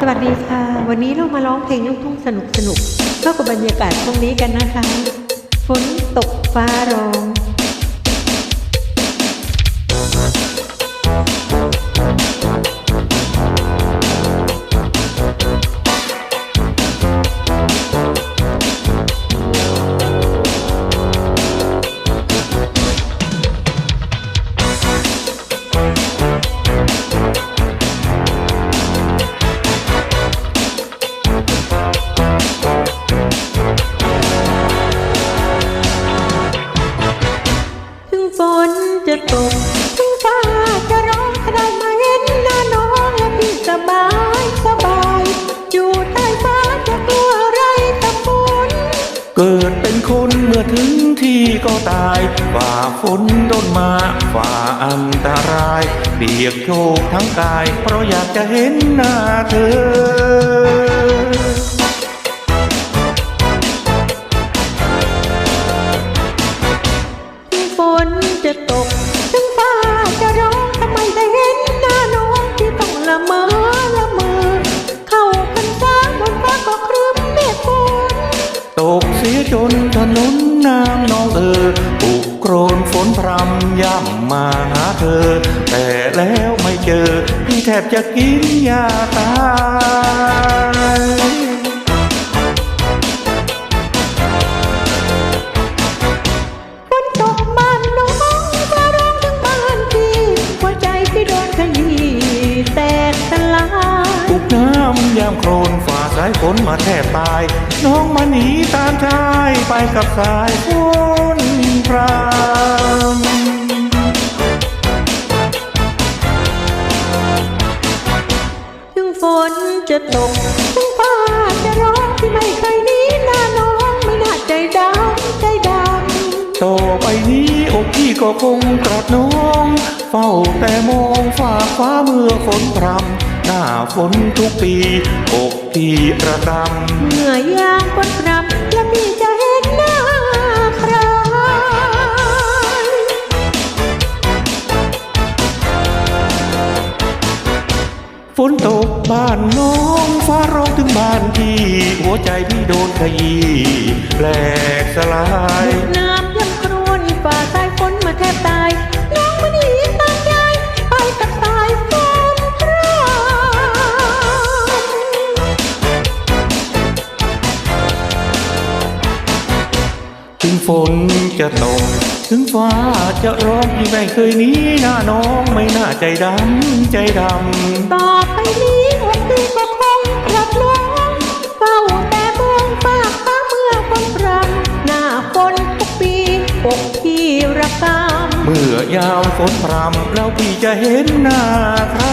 สวัสดีค่ะ วันนี้เรามาร้องเพลงลูกทุ่งสนุกสนุกๆเข้ากับบรรยากาศตรงนี้กันนะคะ ฝนตกฟ้าร้อง นจะตกถึงฟ้าจะร้องก็ได้มาเห็นหน้าน้องและพี่สบายสบาย อยู่ใต้ฟ้าจะกลัวอะไรกับฝนเกิดเป็นคนเมื่อถึงที่ก็ตายฝ่าฝนต้นมาฝ่าอันตรายเบียกโชคทั้งกาย เพราะอยากจะเห็นหน้าเธอ ตกเสียจนถนนน้ำน้องเออปุกโครนฝนพรำย่ำมาหาเธอ แต่แล้วไม่เจอพี่แทบจะกินยาตายฝนตกบ้านน้องฟ้าร้องทั้งบ้านพี่หัวใจพี่โดนขยี้แตกสลายปุกน้ำยามโครนฝ่า สายฝนมาแทบตาย น้องมาหนีตามชายไปกับสายฝนพรามถึงฝนจะตกถึงฟ้าจะร้องที่ไม่เคยหนีหน้าน้องไม่น่าใจดำใจดำต่อไปนี้อกพี่ก็คงกรัดน้อง เฝ้าแต่มองฝ่าฟ้าเมื่อฝนพรำ หน้าฝนทุกปีอกพี่ระกำเมื่อยามฝนพรำและพี่จะเห็นหน้าใครฝนตกบ้านน้องฟ้าร้องถึงบ้านพี่ หัวใจพี่โดนขยี้แหลกสลายน้ำ ฝนจะตก ถึงฟ้าจะร้องพี่ไม่เคยหนีหน้าน้องไม่น่าใจดำใจดำ ต่อไปนี้อกพี่ก็คงรับน้องเฝ้าแต่มองฝากฟ้าเมื่อฝนพรำหน้าฝนทุกปีอกพี่ระกำเมื่อยามฝนพรำแล้วพี่จะเห็นหน้าใคร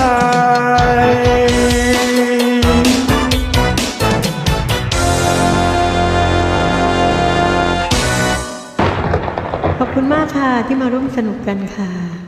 คุณมากค่ะที่มาร่วมสนุกกันค่ะ